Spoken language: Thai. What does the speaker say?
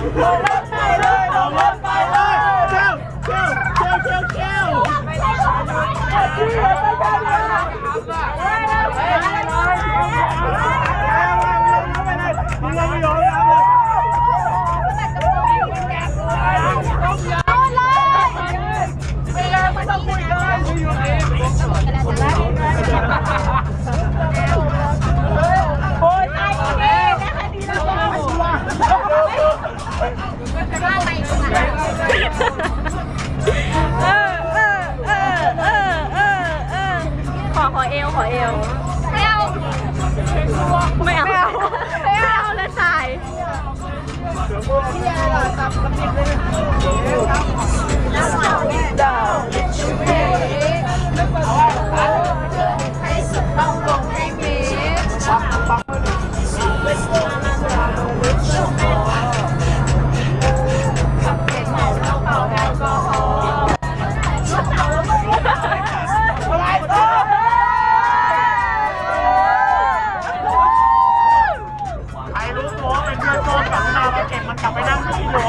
ลงรถไปเลยลงรถไปเลยเจ้าเจ้าเจ้าเจ้าเจ้าที่รถไปกันเลยไม่ เออเออเออเออเออขอขอเอวขอเอว กลับไปนั่งที่รอ